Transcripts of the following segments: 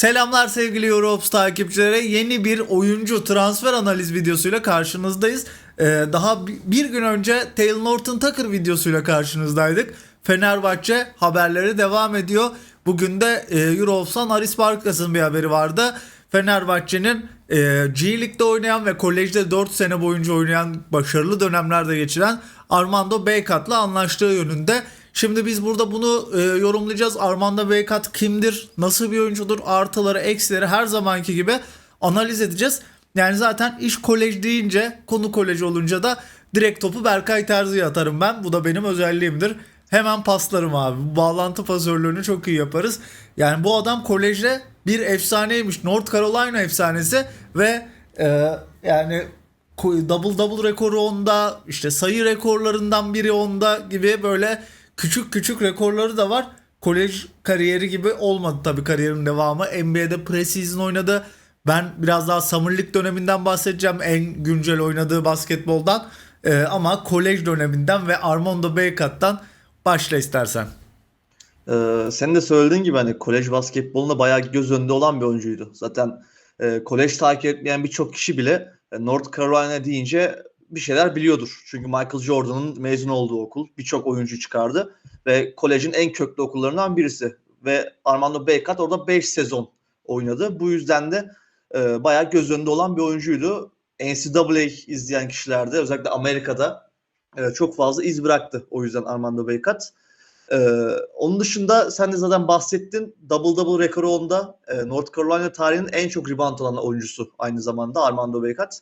Selamlar sevgili Europs takipçileri. Yeni bir oyuncu transfer analiz videosuyla karşınızdayız. Ee, daha bi- bir gün önce Taylor Norton Tucker videosuyla karşınızdaydık. Fenerbahçe haberleri devam ediyor. Bugün de e, Europs'tan Aris Barkas'ın bir haberi vardı. Fenerbahçe'nin e, G League'de oynayan ve kolejde 4 sene boyunca oynayan başarılı dönemlerde geçiren Armando Beykat'la anlaştığı yönünde. Şimdi biz burada bunu e, yorumlayacağız. Armando Beykat kimdir? Nasıl bir oyuncudur? Artıları, eksileri her zamanki gibi analiz edeceğiz. Yani zaten iş kolej deyince, konu kolej olunca da direkt topu Berkay Terzi'ye atarım ben. Bu da benim özelliğimdir. Hemen paslarım abi. Bağlantı pasörlüğünü çok iyi yaparız. Yani bu adam kolejde bir efsaneymiş. North Carolina efsanesi ve e, yani double double rekoru onda işte sayı rekorlarından biri onda gibi böyle küçük küçük rekorları da var. Kolej kariyeri gibi olmadı tabii kariyerin devamı. NBA'de preseason oynadı. Ben biraz daha Summer League döneminden bahsedeceğim en güncel oynadığı basketboldan. Ee, ama kolej döneminden ve Armando Beykat'tan başla istersen. Ee, senin de söylediğin gibi hani kolej basketbolunda bayağı göz önünde olan bir oyuncuydu. Zaten e, kolej takip etmeyen birçok kişi bile e, North Carolina deyince bir şeyler biliyordur. Çünkü Michael Jordan'ın mezun olduğu okul birçok oyuncu çıkardı ve kolejin en köklü okullarından birisi. Ve Armando Beykat orada 5 sezon oynadı. Bu yüzden de e, bayağı göz önünde olan bir oyuncuydu. NCAA izleyen kişilerde özellikle Amerika'da e, çok fazla iz bıraktı o yüzden Armando Beykat. Ee, onun dışında sen de zaten bahsettin. Double double rekoru onda. Ee, North Carolina tarihinin en çok rebound alan oyuncusu aynı zamanda Armando Beykat.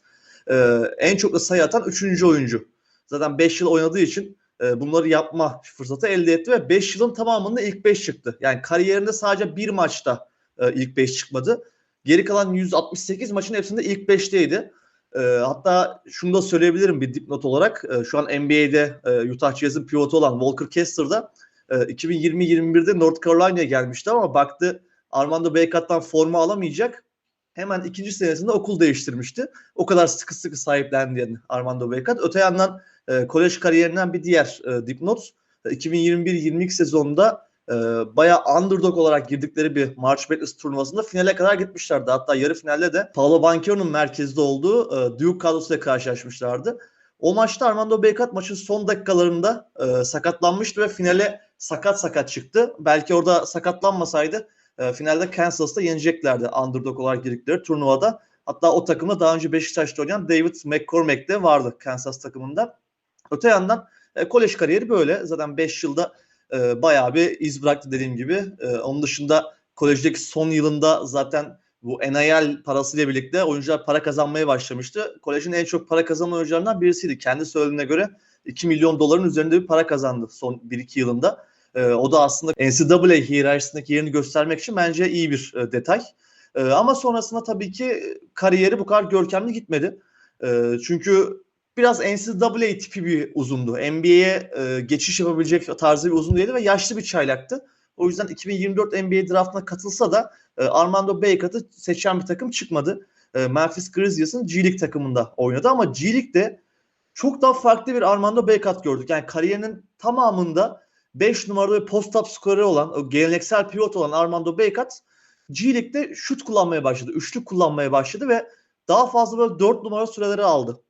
Ee, en çok da sayı atan 3. oyuncu. Zaten 5 yıl oynadığı için e, bunları yapma fırsatı elde etti ve 5 yılın tamamında ilk 5 çıktı. Yani kariyerinde sadece bir maçta e, ilk 5 çıkmadı. Geri kalan 168 maçın hepsinde ilk 5'teydi. E, hatta şunu da söyleyebilirim bir dipnot olarak. E, şu an NBA'de e, Utah Jazz'in pivotu olan Walker Kessler da e, 2020-21'de North Carolina'ya gelmişti ama baktı Armando Beykat'tan forma alamayacak. Hemen ikinci senesinde okul değiştirmişti. O kadar sıkı sıkı sahiplendi Armando Beykat. Öte yandan e, kolej kariyerinden bir diğer e, dipnot. E, 2021-22 sezonunda e, bayağı underdog olarak girdikleri bir March Madness turnuvasında finale kadar gitmişlerdi. Hatta yarı finalde de Paolo Banchero'nun merkezde olduğu e, Duke kadrosuyla karşılaşmışlardı. O maçta Armando Beykat maçın son dakikalarında e, sakatlanmıştı ve finale sakat sakat çıktı. Belki orada sakatlanmasaydı e, finalde Kansas'ta yeneceklerdi underdog olarak girdikleri turnuvada. Hatta o takımda daha önce Beşiktaş'ta oynayan David McCormack de vardı Kansas takımında. Öte yandan e, kolej kariyeri böyle. Zaten 5 yılda e, bayağı bir iz bıraktı dediğim gibi. E, onun dışında kolejdeki son yılında zaten bu NIL parasıyla birlikte oyuncular para kazanmaya başlamıştı. Kolejin en çok para kazanan oyuncularından birisiydi. Kendi söylediğine göre 2 milyon doların üzerinde bir para kazandı son 1-2 yılında. Ee, o da aslında NCAA hiyerarşisindeki yerini göstermek için bence iyi bir e, detay. Ee, ama sonrasında tabii ki kariyeri bu kadar görkemli gitmedi. Ee, çünkü biraz NCAA tipi bir uzundu. NBA'ye e, geçiş yapabilecek tarzı bir uzun değildi ve yaşlı bir çaylaktı. O yüzden 2024 NBA draftına katılsa da e, Armando Beykat'ı seçen bir takım çıkmadı. E, Memphis Grizzlies'ın G League takımında oynadı ama G League'de çok daha farklı bir Armando Beykat gördük. Yani kariyerinin tamamında 5 numaralı bir post-up skoreri olan, o geleneksel pivot olan Armando Beykat G League'de şut kullanmaya başladı. Üçlük kullanmaya başladı ve daha fazla böyle 4 numara süreleri aldı.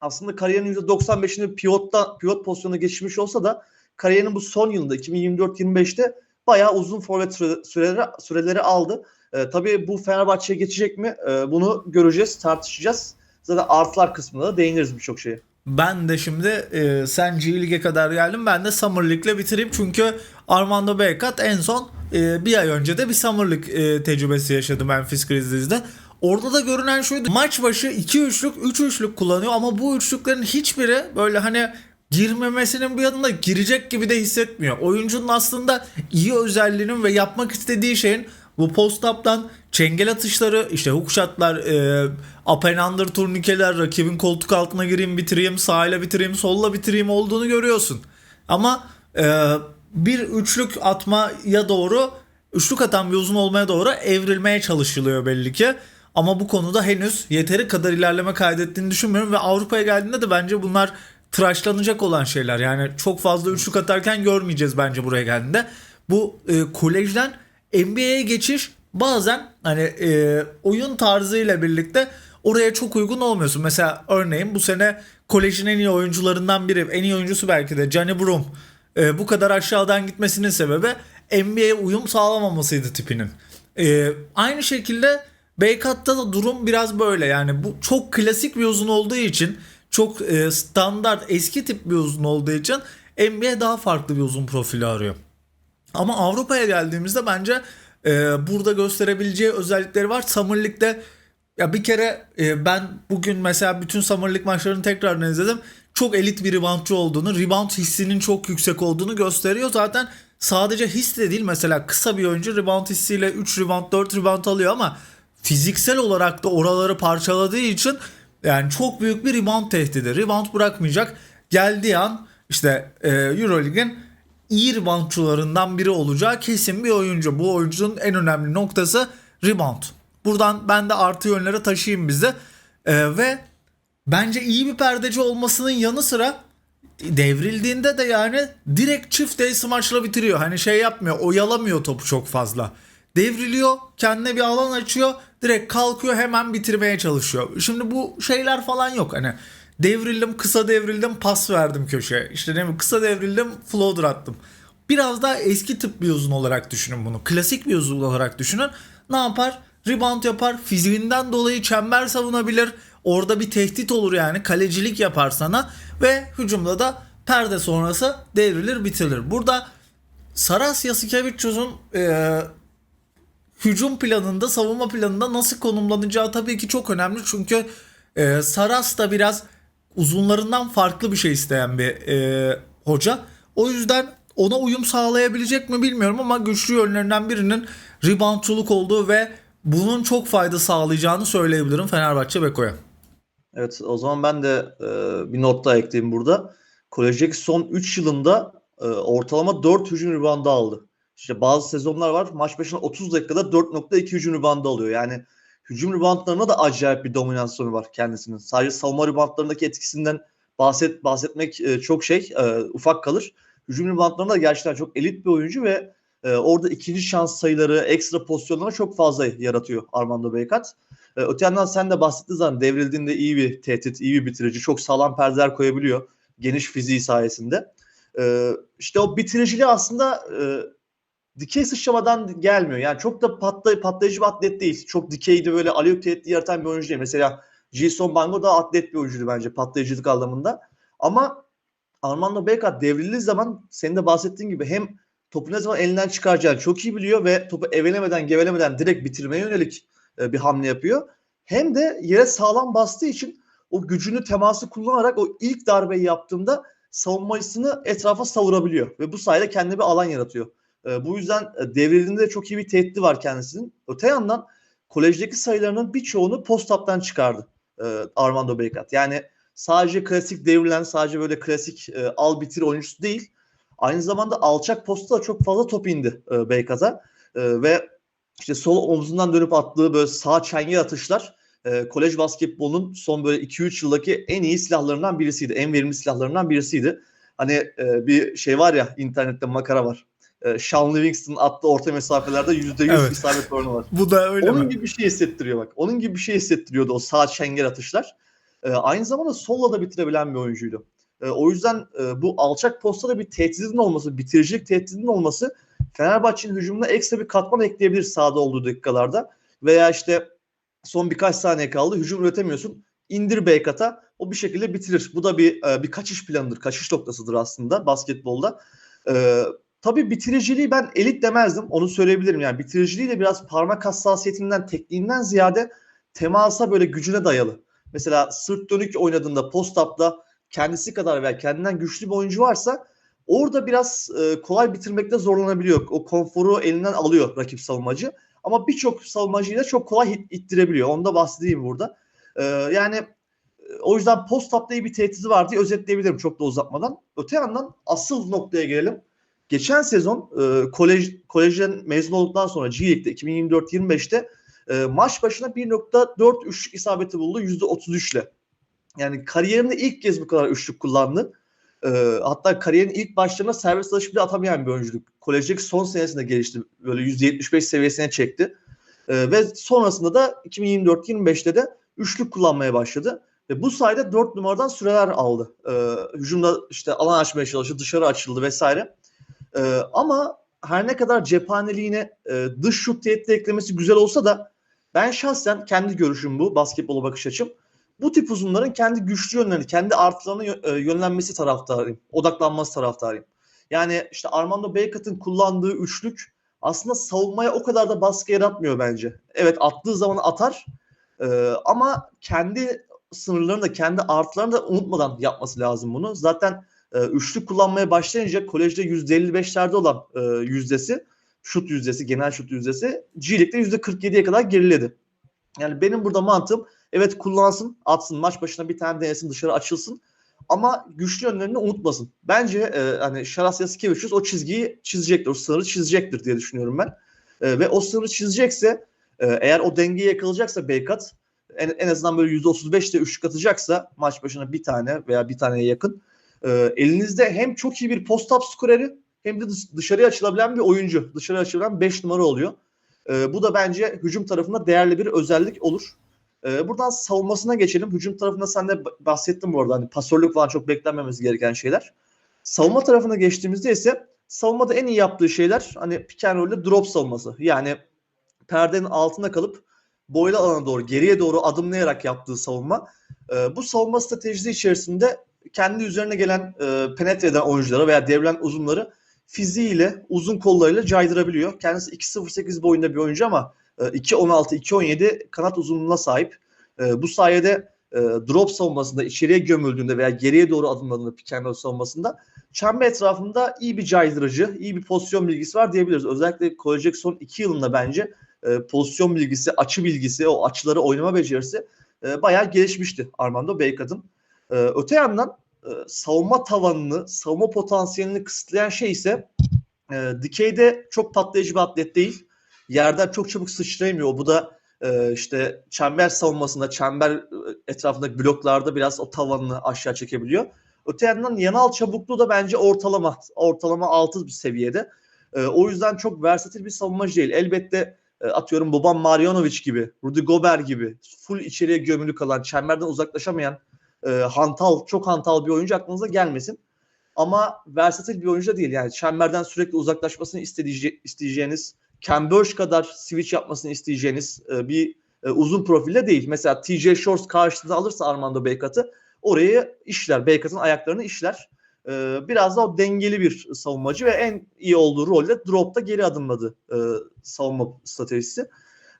Aslında kariyerinin %95'ini pivotta, pivot pozisyonuna geçmiş olsa da kariyerinin bu son yılında 2024-25'te bayağı uzun forvet süre- süreleri, süreleri aldı. Ee, tabii bu Fenerbahçe'ye geçecek mi? Ee, bunu göreceğiz, tartışacağız. Zaten artılar kısmında da değiniriz birçok şeye. Ben de şimdi e, sen G League'e kadar geldim. Ben de Summer League'le bitireyim. Çünkü Armando Beykat en son e, bir ay önce de bir Summer League e, tecrübesi yaşadı Memphis Grizzlies'de. Orada da görünen şuydu. Maç başı 2 üçlük, 3 üçlük kullanıyor ama bu üçlüklerin hiçbiri böyle hani girmemesinin bir yanında girecek gibi de hissetmiyor. Oyuncunun aslında iyi özelliğinin ve yapmak istediği şeyin bu post-up'tan çengel atışları, işte hook shot'lar, e, up and under turnikeler, rakibin koltuk altına gireyim bitireyim, sağıyla bitireyim, solla bitireyim olduğunu görüyorsun. Ama e, bir üçlük atmaya doğru, üçlük atan bir uzun olmaya doğru evrilmeye çalışılıyor belli ki. Ama bu konuda henüz yeteri kadar ilerleme kaydettiğini düşünmüyorum ve Avrupa'ya geldiğinde de bence bunlar tıraşlanacak olan şeyler. Yani çok fazla üçlük atarken görmeyeceğiz bence buraya geldiğinde. Bu e, kolejden NBA'ye geçiş bazen hani e, oyun tarzıyla birlikte oraya çok uygun olmuyorsun. Mesela örneğin bu sene kolejin en iyi oyuncularından biri, en iyi oyuncusu belki de Johnny Broom. E, bu kadar aşağıdan gitmesinin sebebi NBA'ye uyum sağlamamasıydı tipinin. E, aynı şekilde Beykat'ta da durum biraz böyle yani bu çok klasik bir uzun olduğu için çok e, standart eski tip bir uzun olduğu için NBA daha farklı bir uzun profili arıyor. Ama Avrupa'ya geldiğimizde bence e, burada gösterebileceği özellikleri var. Summer League'de ya bir kere e, ben bugün mesela bütün Summer League maçlarını tekrardan izledim. Çok elit bir reboundçı olduğunu, rebound hissinin çok yüksek olduğunu gösteriyor. Zaten sadece his de değil mesela kısa bir oyuncu rebound hissiyle 3 rebound 4 rebound alıyor ama fiziksel olarak da oraları parçaladığı için yani çok büyük bir rebound tehdidi. Rebound bırakmayacak. Geldiği an işte e, Euroleague'in iyi reboundçularından biri olacağı kesin bir oyuncu. Bu oyuncunun en önemli noktası rebound. Buradan ben de artı yönlere taşıyayım bizi. E, ve bence iyi bir perdeci olmasının yanı sıra devrildiğinde de yani direkt çift ace maçla bitiriyor. Hani şey yapmıyor, oyalamıyor topu çok fazla. Devriliyor, kendine bir alan açıyor, direkt kalkıyor hemen bitirmeye çalışıyor. Şimdi bu şeyler falan yok. Hani devrildim, kısa devrildim, pas verdim köşeye. İşte ne kısa devrildim, floater attım. Biraz daha eski tip bir uzun olarak düşünün bunu. Klasik bir uzun olarak düşünün. Ne yapar? Rebound yapar. Fiziğinden dolayı çember savunabilir. Orada bir tehdit olur yani. Kalecilik yapar sana. Ve hücumda da perde sonrası devrilir bitirilir. Burada Saras Yasikevicius'un e, hücum planında, savunma planında nasıl konumlanacağı tabii ki çok önemli. Çünkü e, Saras da biraz uzunlarından farklı bir şey isteyen bir e, hoca. O yüzden ona uyum sağlayabilecek mi bilmiyorum ama güçlü yönlerinden birinin reboundçuluk olduğu ve bunun çok fayda sağlayacağını söyleyebilirim Fenerbahçe Beko'ya. Evet o zaman ben de e, bir not daha ekleyeyim burada. Kolejdeki son 3 yılında e, ortalama 4 hücum ribandı aldı. İşte bazı sezonlar var maç başına 30 dakikada 4.2 hücum ribandı alıyor. Yani hücum ribantlarına da acayip bir dominasyonu var kendisinin. Sadece savunma ribantlarındaki etkisinden bahset bahsetmek e, çok şey e, ufak kalır. Hücum ribantlarında da gerçekten çok elit bir oyuncu ve e, orada ikinci şans sayıları, ekstra pozisyonları çok fazla yaratıyor Armando Beykat. E, öte yandan sen de bahsettiğin zaman devrildiğinde iyi bir tehdit, iyi bir bitirici, çok sağlam perdeler koyabiliyor geniş fiziği sayesinde. E, işte o bitiriciliği aslında e, dikey sıçramadan gelmiyor. Yani çok da patlay patlayıcı bir atlet değil. Çok dikeyde böyle aliyop tehdidi yaratan bir oyuncu değil. Mesela Jason Bango da atlet bir oyuncuydu bence patlayıcılık anlamında. Ama Armando Beykat devrildiği zaman senin de bahsettiğin gibi hem topu ne zaman elinden çıkaracağını çok iyi biliyor ve topu evelemeden gevelemeden direkt bitirmeye yönelik e, bir hamle yapıyor. Hem de yere sağlam bastığı için o gücünü teması kullanarak o ilk darbeyi yaptığında savunmasını etrafa savurabiliyor ve bu sayede kendine bir alan yaratıyor. E, bu yüzden e, devrildiğinde de çok iyi bir tehdidi var kendisinin. Öte yandan kolejdeki sayılarının birçoğunu post-up'tan çıkardı Armando Beykat. Yani sadece klasik devrilen, sadece böyle klasik al bitir oyuncusu değil. Aynı zamanda alçak posta da çok fazla top indi e, Beykat'a. ve işte sol omzundan dönüp attığı böyle sağ çenge atışlar e, kolej basketbolunun son böyle 2-3 yıldaki en iyi silahlarından birisiydi. En verimli silahlarından birisiydi. Hani e, bir şey var ya internette makara var. E, Sean Livingston attığı orta mesafelerde %100 evet. isabet oranı var. Bu da öyle Onun mi? gibi bir şey hissettiriyor bak. Onun gibi bir şey hissettiriyordu o sağ çengel atışlar. E, aynı zamanda solla da bitirebilen bir oyuncuydu. E, o yüzden e, bu alçak postada bir tehditin olması, bitiricilik tehdidinin olması Fenerbahçe'nin hücumuna ekstra bir katman ekleyebilir sahada olduğu dakikalarda. Veya işte son birkaç saniye kaldı hücum üretemiyorsun. İndir Beykat'a o bir şekilde bitirir. Bu da bir e, bir kaçış planıdır, kaçış noktasıdır aslında basketbolda. E, tabii bitiriciliği ben elit demezdim. Onu söyleyebilirim. Yani bitiriciliği de biraz parmak hassasiyetinden, tekniğinden ziyade temasa böyle gücüne dayalı. Mesela sırt dönük oynadığında post-up'ta kendisi kadar veya kendinden güçlü bir oyuncu varsa orada biraz e, kolay bitirmekte zorlanabiliyor. O konforu elinden alıyor rakip savunmacı. Ama birçok savunmacıyı çok kolay ittirebiliyor. Onu da bahsedeyim burada. E, yani o yüzden post-up'ta iyi bir tehdidi var diye özetleyebilirim çok da uzatmadan. Öte yandan asıl noktaya gelelim. Geçen sezon e, kolej kolejden mezun olduktan sonra G League'de 2024-25'te e, maç başına 1.4 üçlük isabeti buldu %33 ile. Yani kariyerinde ilk kez bu kadar üçlük kullandı. E, hatta kariyerin ilk başlarında serbest atış bile atamayan bir oyunculuk. Kolejdeki son senesinde gelişti. Böyle %75 seviyesine çekti. E, ve sonrasında da 2024-25'te de üçlük kullanmaya başladı. Ve bu sayede 4 numaradan süreler aldı. E, hücumda işte alan açmaya çalıştı, dışarı açıldı vesaire. E, ama her ne kadar cephaneliğine e, dış şut tehdit eklemesi güzel olsa da ben şahsen kendi görüşüm bu, basketbola bakış açım. Bu tip uzunların kendi güçlü yönlerini, kendi artılarına e, yönlenmesi taraftarıyım. Odaklanması taraftarıyım. Yani işte Armando Bacot'ın kullandığı üçlük aslında savunmaya o kadar da baskı yaratmıyor bence. Evet attığı zaman atar e, ama kendi sınırlarını da kendi artılarını da unutmadan yapması lazım bunu. Zaten e, üçlük kullanmaya başlayınca kolejde %55'lerde olan e, yüzdesi, şut yüzdesi, genel şut yüzdesi G League'de %47'ye kadar geriledi. Yani benim burada mantığım evet kullansın, atsın, maç başına bir tane denesin, dışarı açılsın ama güçlü yönlerini unutmasın. Bence e, hani Şaras Yasikevicius o çizgiyi çizecektir, o sınırı çizecektir diye düşünüyorum ben. E, ve o sınırı çizecekse, e, eğer o dengeyi yakalayacaksa Beykat, en, en azından böyle %35'te üçlük atacaksa maç başına bir tane veya bir taneye yakın e, elinizde hem çok iyi bir post-up skoreri hem de dış- dışarıya açılabilen bir oyuncu. Dışarıya açılabilen 5 numara oluyor. E, bu da bence hücum tarafında değerli bir özellik olur. E, buradan savunmasına geçelim. Hücum tarafında sen de bahsettin bu arada. Hani pasörlük falan çok beklenmemesi gereken şeyler. Savunma tarafına geçtiğimizde ise savunmada en iyi yaptığı şeyler hani pick and roll'de drop savunması. Yani perdenin altında kalıp boylu alana doğru geriye doğru adımlayarak yaptığı savunma. E, bu savunma stratejisi içerisinde kendi üzerine gelen e, penetre eden oyunculara veya devrilen uzunları fiziğiyle, uzun kollarıyla caydırabiliyor. Kendisi 2.08 boyunda bir oyuncu ama e, 2.16, 2.17 kanat uzunluğuna sahip. E, bu sayede e, drop savunmasında içeriye gömüldüğünde veya geriye doğru adımladığında pick and roll savunmasında çember etrafında iyi bir caydırıcı, iyi bir pozisyon bilgisi var diyebiliriz. Özellikle koyacak son 2 yılında bence e, pozisyon bilgisi, açı bilgisi, o açıları oynama becerisi e, bayağı gelişmişti Armando. E, öte yandan e, savunma tavanını, savunma potansiyelini kısıtlayan şey ise e, dikeyde çok patlayıcı bir atlet değil. Yerden çok çabuk sıçrayamıyor. Bu da e, işte çember savunmasında, çember e, etrafındaki bloklarda biraz o tavanını aşağı çekebiliyor. Öte yandan yanal çabukluğu da bence ortalama, ortalama altı bir seviyede. E, o yüzden çok versatil bir savunmacı değil. Elbette e, atıyorum Boban Marjanovic gibi, Rudy Gobert gibi full içeriye gömülü kalan, çemberden uzaklaşamayan e, hantal, çok hantal bir oyuncu aklınıza gelmesin. Ama versatil bir oyuncu da değil. Yani çemberden sürekli uzaklaşmasını isteyece- isteyeceğiniz, Burch kadar switch yapmasını isteyeceğiniz e, bir e, uzun profilde değil. Mesela TJ Shorts karşısına alırsa Armando Bacot'ı orayı işler. Bacot'ın ayaklarını işler. E, biraz da o dengeli bir savunmacı ve en iyi olduğu rolde dropta geri adımladı e, savunma stratejisi.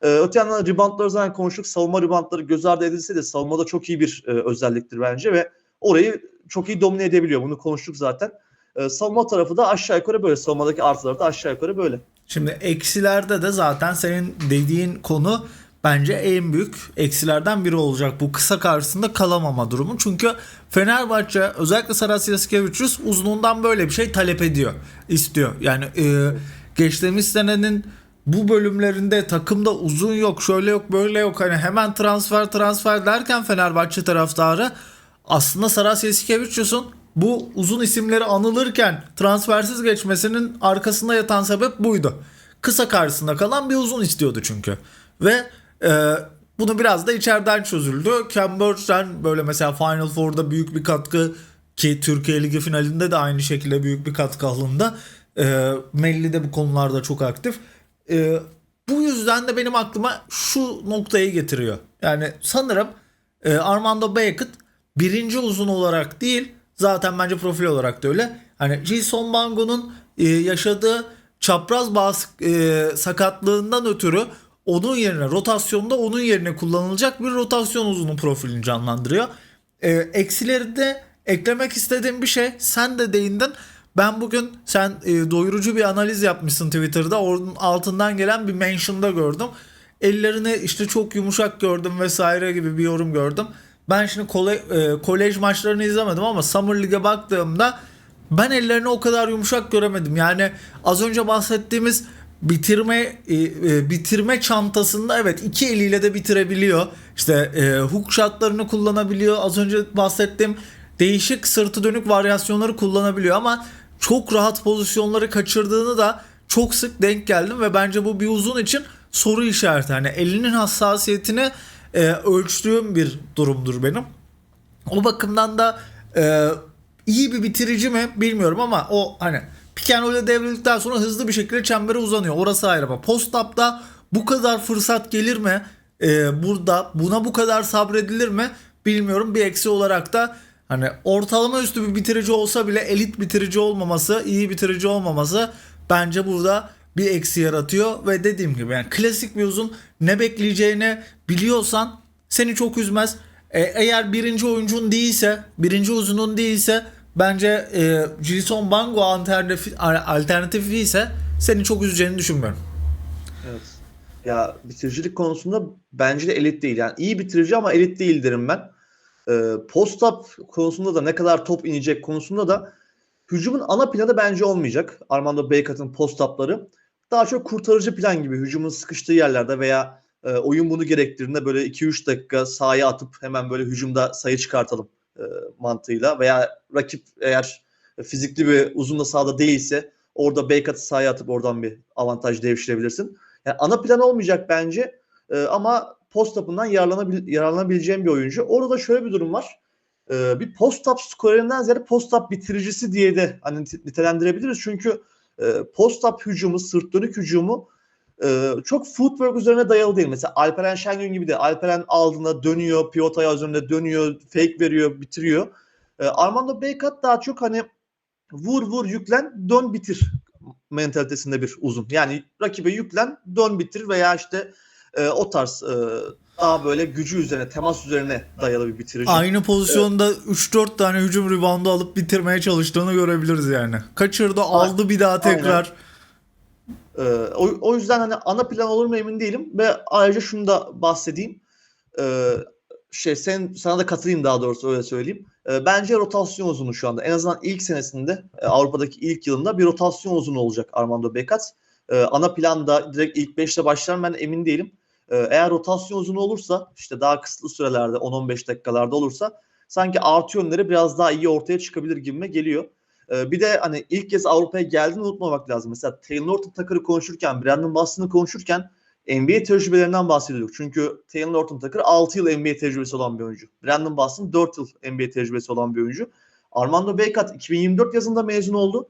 Ee, öte yandan reboundları zaten konuştuk. Savunma reboundları göz ardı edilse de savunmada çok iyi bir e, özelliktir bence ve orayı çok iyi domine edebiliyor. Bunu konuştuk zaten. Ee, savunma tarafı da aşağı yukarı böyle. Savunmadaki artıları da aşağı yukarı böyle. Şimdi eksilerde de zaten senin dediğin konu bence en büyük eksilerden biri olacak bu kısa karşısında kalamama durumu. Çünkü Fenerbahçe özellikle Saras Yasikevicius uzunluğundan böyle bir şey talep ediyor, istiyor. Yani e, geçtiğimiz senenin bu bölümlerinde takımda uzun yok, şöyle yok, böyle yok. Hani hemen transfer transfer derken Fenerbahçe taraftarı aslında Saras Yasikevicius'un bu uzun isimleri anılırken transfersiz geçmesinin arkasında yatan sebep buydu. Kısa karşısında kalan bir uzun istiyordu çünkü. Ve e, bunu biraz da içeriden çözüldü. Burch'ten böyle mesela Final Four'da büyük bir katkı ki Türkiye Ligi finalinde de aynı şekilde büyük bir katkı alındı. E, Melli de bu konularda çok aktif. E, bu yüzden de benim aklıma şu noktayı getiriyor. Yani sanırım e, Armando Bacot birinci uzun olarak değil zaten bence profil olarak da öyle. Hani Jason Bango'nun e, yaşadığı çapraz bağıs e, sakatlığından ötürü onun yerine rotasyonda onun yerine kullanılacak bir rotasyon uzunu profilini canlandırıyor. E, eksileri de eklemek istediğim bir şey sen de değindin. Ben bugün sen e, doyurucu bir analiz yapmışsın Twitter'da. Onun altından gelen bir mention'da gördüm. Ellerini işte çok yumuşak gördüm vesaire gibi bir yorum gördüm. Ben şimdi kole, e, kolej maçlarını izlemedim ama Summer League'e baktığımda ben ellerini o kadar yumuşak göremedim. Yani az önce bahsettiğimiz bitirme e, e, bitirme çantasında evet iki eliyle de bitirebiliyor. İşte e, hook shotlarını kullanabiliyor. Az önce bahsettiğim değişik sırtı dönük varyasyonları kullanabiliyor ama çok rahat pozisyonları kaçırdığını da çok sık denk geldim ve bence bu bir uzun için soru işareti. Hani elinin hassasiyetini e, ölçtüğüm bir durumdur benim. O bakımdan da e, iyi bir bitirici mi bilmiyorum ama o hani roll'e devrildikten sonra hızlı bir şekilde çembere uzanıyor. Orası ayrı ama post-up'ta bu kadar fırsat gelir mi? E, burada buna bu kadar sabredilir mi? Bilmiyorum. Bir eksi olarak da hani ortalama üstü bir bitirici olsa bile elit bitirici olmaması, iyi bitirici olmaması bence burada bir eksi yaratıyor ve dediğim gibi yani klasik bir uzun ne bekleyeceğini biliyorsan seni çok üzmez. E, eğer birinci oyuncun değilse, birinci uzunun değilse bence e, Jilson Bango alternatifi, alternatifi ise seni çok üzeceğini düşünmüyorum. Evet. Ya bitiricilik konusunda bence de elit değil. Yani iyi bitirici ama elit değil derim ben. Ee, post-up konusunda da ne kadar top inecek konusunda da hücumun ana planı bence olmayacak. Armando Bacot'un post-up'ları. Daha çok kurtarıcı plan gibi hücumun sıkıştığı yerlerde veya e, oyun bunu gerektirdiğinde böyle 2-3 dakika sahaya atıp hemen böyle hücumda sayı çıkartalım e, mantığıyla veya rakip eğer fizikli bir uzun da sahada değilse orada Bacot'ı sahaya atıp oradan bir avantaj devşirebilirsin. Yani ana plan olmayacak bence e, ama post-up'ından yararlanabil yararlanabileceğim bir oyuncu. Orada da şöyle bir durum var. E, bir post-up skorerinden ziyade post-up bitiricisi diye de hani nitelendirebiliriz. Çünkü e, post-up hücumu, sırt dönük hücumu e, çok footwork üzerine dayalı değil. Mesela Alperen Şengün gibi de Alperen aldığında dönüyor, pivot ayağı üzerinde dönüyor, fake veriyor, bitiriyor. E, Armando Bacot daha çok hani vur vur yüklen dön bitir mentalitesinde bir uzun. Yani rakibe yüklen dön bitir veya işte e, o tarz e, daha böyle gücü üzerine temas üzerine dayalı bir bitirici. Aynı pozisyonda 3-4 tane hücum reboundu alıp bitirmeye çalıştığını görebiliriz yani. Kaçırdı aldı bir daha tekrar. Ee, o, o yüzden hani ana plan olur mu emin değilim ve ayrıca şunu da bahsedeyim. Ee, şey sen sana da katılayım daha doğrusu öyle söyleyeyim. Ee, bence rotasyon uzunu şu anda. En azından ilk senesinde e, Avrupa'daki ilk yılında bir rotasyon uzunu olacak Armando Bacot. Ee, ana planda direkt ilk 5'te başlar ben emin değilim. Ee, eğer rotasyon uzunu olursa işte daha kısıtlı sürelerde 10-15 dakikalarda olursa sanki artı yönleri biraz daha iyi ortaya çıkabilir gibime geliyor. Ee, bir de hani ilk kez Avrupa'ya geldiğini unutmamak lazım. Mesela Taylor Norton Tucker'ı konuşurken, Brandon Boston'ı konuşurken NBA tecrübelerinden bahsediyorduk. Çünkü Taylor Norton Tucker 6 yıl NBA tecrübesi olan bir oyuncu. Brandon Boston 4 yıl NBA tecrübesi olan bir oyuncu. Armando Bacot 2024 yazında mezun oldu.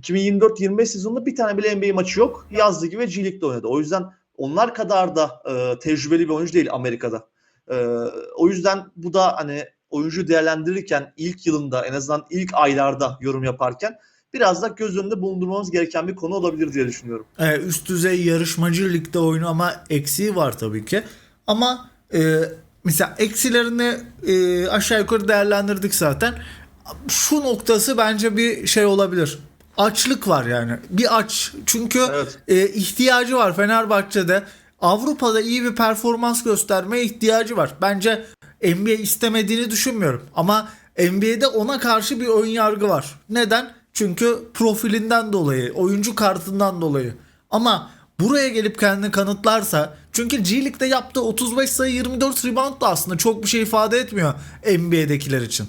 2024-25 sezonunda bir tane bile NBA maçı yok. Yazdı gibi G League'de oynadı. O yüzden onlar kadar da e, tecrübeli bir oyuncu değil Amerika'da. E, o yüzden bu da hani oyuncu değerlendirirken ilk yılında en azından ilk aylarda yorum yaparken biraz da göz önünde bulundurmamız gereken bir konu olabilir diye düşünüyorum. Ee, üst düzey yarışmacı ligde oyunu ama eksiği var tabii ki. Ama e, mesela eksilerini e, aşağı yukarı değerlendirdik zaten. Şu noktası bence bir şey olabilir. Açlık var yani. Bir aç. Çünkü Evet. e, ihtiyacı var Fenerbahçe'de. Avrupa'da iyi bir performans göstermeye ihtiyacı var. Bence NBA istemediğini düşünmüyorum. Ama NBA'de ona karşı bir ön yargı var. Neden? Çünkü profilinden dolayı, oyuncu kartından dolayı. Ama buraya gelip kendini kanıtlarsa çünkü G League'de yaptığı 35 sayı 24 rebound da aslında çok bir şey ifade etmiyor NBA'dekiler için.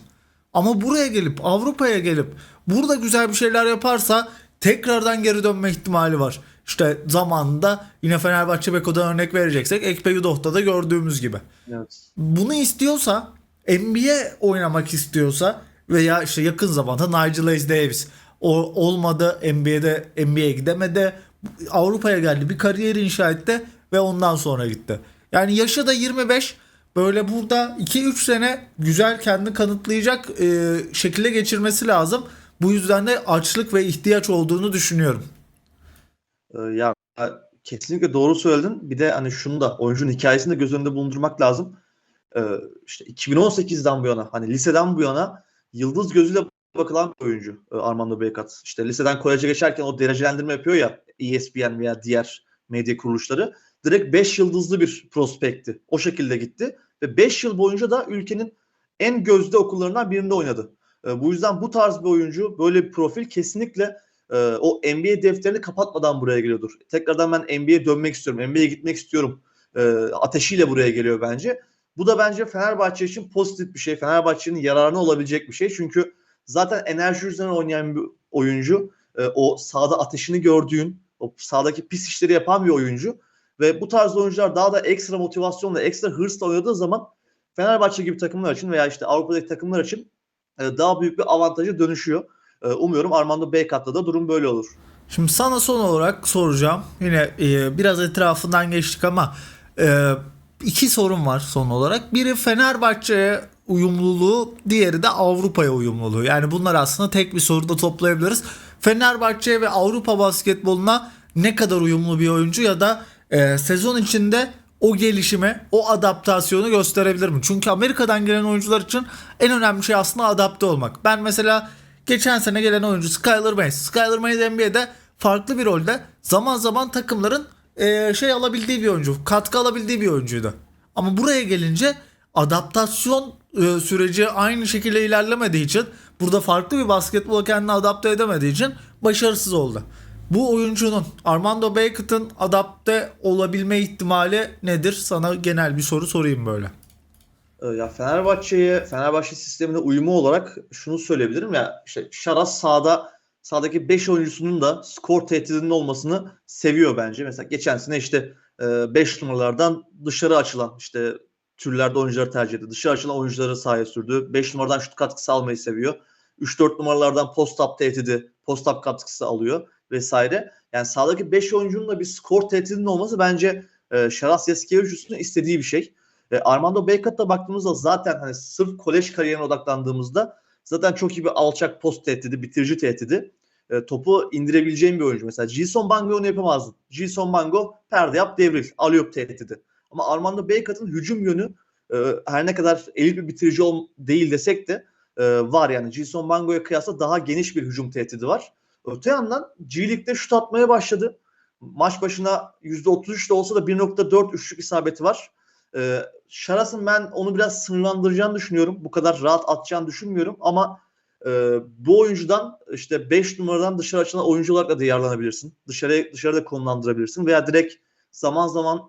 Ama buraya gelip Avrupa'ya gelip burada güzel bir şeyler yaparsa tekrardan geri dönme ihtimali var. İşte zamanında yine Fenerbahçe Beko'dan örnek vereceksek Ekpe Yudoh'ta da gördüğümüz gibi. Evet. Bunu istiyorsa NBA oynamak istiyorsa veya işte yakın zamanda Nigel Hayes Davis o olmadı NBA'de NBA'ye gidemedi Avrupa'ya geldi bir kariyer inşa etti ve ondan sonra gitti. Yani yaşı da 25 böyle burada 2-3 sene güzel kendini kanıtlayacak e, şekilde geçirmesi lazım. Bu yüzden de açlık ve ihtiyaç olduğunu düşünüyorum. Ee, ya kesinlikle doğru söyledin. Bir de hani şunu da oyuncunun hikayesini de göz önünde bulundurmak lazım. Ee, işte 2018'den bu yana hani liseden bu yana yıldız gözüyle bakılan bir oyuncu e, Armando Bacot. İşte liseden koleje geçerken o derecelendirme yapıyor ya ESPN veya diğer medya kuruluşları. Direkt 5 yıldızlı bir prospekti. O şekilde gitti ve 5 yıl boyunca da ülkenin en gözde okullarından birinde oynadı. E, bu yüzden bu tarz bir oyuncu böyle bir profil kesinlikle e, o NBA defterini kapatmadan buraya geliyordur. Tekrardan ben NBA'ye dönmek istiyorum. NBA'ye gitmek istiyorum. E, ateşiyle buraya geliyor bence. Bu da bence Fenerbahçe için pozitif bir şey. Fenerbahçe'nin yararına olabilecek bir şey. Çünkü zaten enerji üzerine oynayan bir oyuncu. E, o sahada ateşini gördüğün, o sahadaki pis işleri yapan bir oyuncu. Ve bu tarz oyuncular daha da ekstra motivasyonla, ekstra hırsla oynadığı zaman Fenerbahçe gibi takımlar için veya işte Avrupa'daki takımlar için e, daha büyük bir avantaja dönüşüyor. E, umuyorum Armando Beykat'ta da durum böyle olur. Şimdi sana son olarak soracağım. Yine e, biraz etrafından geçtik ama iki sorun var son olarak. Biri Fenerbahçe'ye uyumluluğu, diğeri de Avrupa'ya uyumluluğu. Yani bunlar aslında tek bir soruda toplayabiliriz. Fenerbahçe ve Avrupa basketboluna ne kadar uyumlu bir oyuncu ya da e, sezon içinde o gelişimi, o adaptasyonu gösterebilir mi? Çünkü Amerika'dan gelen oyuncular için en önemli şey aslında adapte olmak. Ben mesela geçen sene gelen oyuncu Skyler Mays. Skyler Mays NBA'de farklı bir rolde zaman zaman takımların e, şey alabildiği bir oyuncu, katkı alabildiği bir oyuncuydu. Ama buraya gelince adaptasyon e, süreci aynı şekilde ilerlemediği için burada farklı bir basketbola kendini adapte edemediği için başarısız oldu. Bu oyuncunun Armando Becket'ın adapte olabilme ihtimali nedir? Sana genel bir soru sorayım böyle. E, Ya Fenerbahçe'ye, Fenerbahçe sistemine uyumu olarak şunu söyleyebilirim ya işte Şaras sahada sahadaki 5 oyuncusunun da skor tehdidinin olmasını seviyor bence. Mesela geçen sene işte 5 numaralardan dışarı açılan işte türlerde oyuncuları tercih etti. Dışarı açılan oyuncuları sahaya sürdü. 5 numaradan şut katkısı almayı seviyor. 3-4 numaralardan post-up tehdidi, post-up katkısı alıyor vesaire. Yani sahadaki 5 oyuncunun da bir skor tehdidinin olması bence e, Şaras Yaskevicius'un istediği bir şey. E, Armando Beykat'a baktığımızda zaten hani sırf kolej kariyerine odaklandığımızda zaten çok iyi bir alçak post tehdidi, bitirici tehdidi. E, topu indirebileceğin bir oyuncu. Mesela Jason Bango onu yapamazdın. Jason Bango perde yap devril. Aliyop tehdidi. Ama Armando Beykat'ın hücum yönü e, her ne kadar elit bir bitirici ol, değil desek de e, var yani. Jason Bango'ya kıyasla daha geniş bir hücum tehdidi var. Öte yandan G League'de şut atmaya başladı. Maç başına %33 de olsa da 1.4 üçlük isabeti var. Ee, Şaras'ın ben onu biraz sınırlandıracağını düşünüyorum. Bu kadar rahat atacağını düşünmüyorum ama e, bu oyuncudan işte 5 numaradan dışarı açılan oyuncu olarak da yararlanabilirsin. Dışarıya dışarıda konumlandırabilirsin veya direkt zaman zaman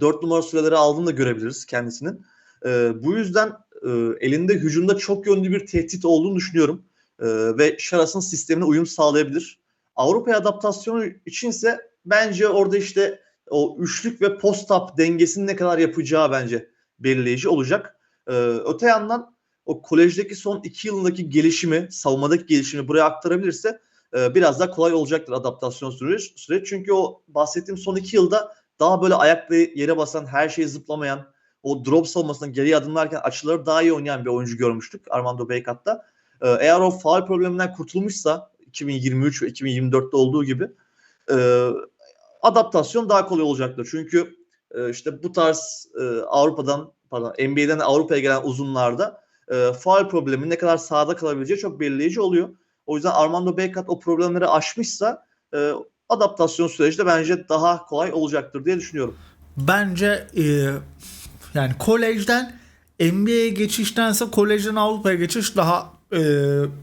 4 numara süreleri aldığını da görebiliriz kendisinin. E, bu yüzden e, elinde hücumda çok yönlü bir tehdit olduğunu düşünüyorum. E, ve Şaras'ın sistemine uyum sağlayabilir. Avrupa'ya adaptasyonu içinse bence orada işte o üçlük ve post-up dengesini ne kadar yapacağı bence belirleyici olacak. Ee, öte yandan o kolejdeki son iki yılındaki gelişimi, savunmadaki gelişimi buraya aktarabilirse e, biraz daha kolay olacaktır adaptasyon süreci. süreç. Çünkü o bahsettiğim son iki yılda daha böyle ayakla yere basan, her şeyi zıplamayan, o drop savunmasından geriye adımlarken açıları daha iyi oynayan bir oyuncu görmüştük Armando Beykat'ta. Ee, eğer o faal probleminden kurtulmuşsa 2023 ve 2024'te olduğu gibi e, adaptasyon daha kolay olacaktır. Çünkü e, işte bu tarz e, Avrupa'dan pardon NBA'den Avrupa'ya gelen uzunlarda e, faal problemi ne kadar sahada kalabileceği çok belirleyici oluyor. O yüzden Armando Beykat o problemleri aşmışsa e, adaptasyon süreci de bence daha kolay olacaktır diye düşünüyorum. Bence e, yani kolejden NBA'ye geçiştense kolejden Avrupa'ya geçiş daha e,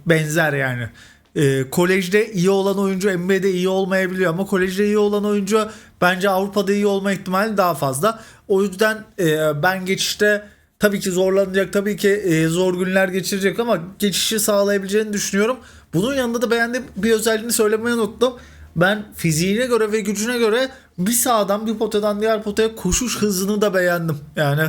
benzer yani. E, kolejde iyi olan oyuncu NBA'de iyi olmayabiliyor ama kolejde iyi olan oyuncu bence Avrupa'da iyi olma ihtimali daha fazla. O yüzden e, ben geçişte tabii ki zorlanacak, tabii ki e, zor günler geçirecek ama geçişi sağlayabileceğini düşünüyorum. Bunun yanında da beğendiğim bir özelliğini söylemeyi unuttum. Ben fiziğine göre ve gücüne göre bir sağdan bir potadan diğer potaya koşuş hızını da beğendim. Yani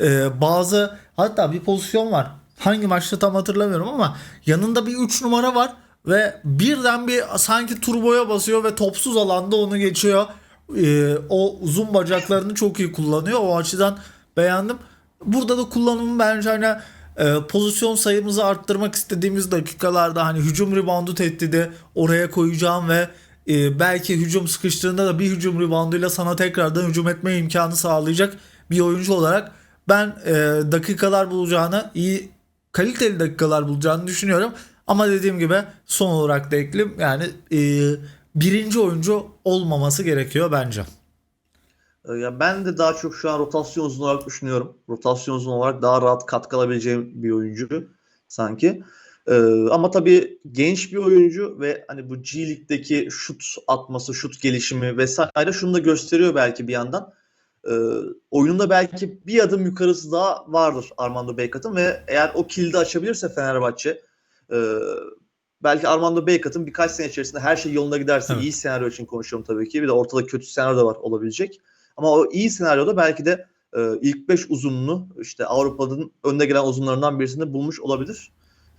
e, bazı hatta bir pozisyon var. Hangi maçta tam hatırlamıyorum ama yanında bir 3 numara var ve birden bir sanki turboya basıyor ve topsuz alanda onu geçiyor. E, o uzun bacaklarını çok iyi kullanıyor. O açıdan beğendim. Burada da kullanımı bence hani e, pozisyon sayımızı arttırmak istediğimiz dakikalarda hani hücum reboundu tehdidi oraya koyacağım ve e, belki hücum sıkıştığında da bir hücum rebounduyla sana tekrardan hücum etme imkanı sağlayacak bir oyuncu olarak ben e, dakikalar bulacağını iyi kaliteli dakikalar bulacağını düşünüyorum. Ama dediğim gibi son olarak da ekleyeyim yani e, birinci oyuncu olmaması gerekiyor bence. E, Ya ben de daha çok şu an rotasyon uzun olarak düşünüyorum. Rotasyon uzun olarak daha rahat katkı alabileceğim bir oyuncu sanki. Ee, ama tabii genç bir oyuncu ve hani bu G League'deki şut atması, şut gelişimi vesaire şunu da gösteriyor belki bir yandan. Ee, oyununda belki bir adım yukarısı daha vardır Armando Beykat'ın ve eğer o kilidi açabilirse Fenerbahçe e, belki Armando Beykat'ın birkaç sene içerisinde her şey yolunda giderse Evet. iyi senaryo için konuşuyorum tabii ki. Bir de ortada kötü senaryo da var olabilecek. Ama o iyi senaryoda belki de e, ilk 5 uzununu işte Avrupa'nın önde gelen uzunlarından birisini bulmuş olabilir.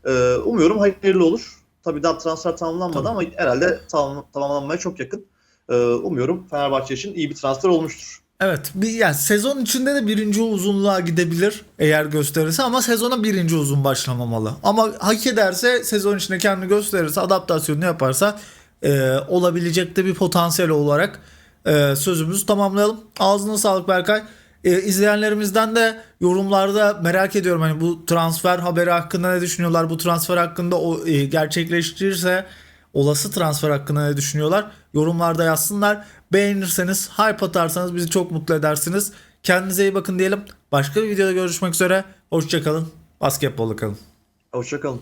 E, umuyorum hayırlı olur. Tabii daha transfer tamamlanmadı Tabii. ama herhalde tamam, tamamlanmaya çok yakın. E, umuyorum Fenerbahçe için iyi bir transfer olmuştur. Evet bir yani sezon içinde de birinci uzunluğa gidebilir eğer gösterirse ama sezona birinci uzun başlamamalı. Ama hak ederse sezon içinde kendini gösterirse adaptasyonunu yaparsa e, olabilecek de bir potansiyel olarak e, sözümüzü tamamlayalım. Ağzına sağlık Berkay. E, izleyenlerimizden de yorumlarda merak ediyorum hani bu transfer haberi hakkında ne düşünüyorlar? Bu transfer hakkında o e, gerçekleştirirse olası transfer hakkında ne düşünüyorlar? Yorumlarda yazsınlar. Beğenirseniz, hype atarsanız bizi çok mutlu edersiniz. Kendinize iyi bakın diyelim. Başka bir videoda görüşmek üzere. Hoşçakalın. Basketbolla kalın. Hoşçakalın.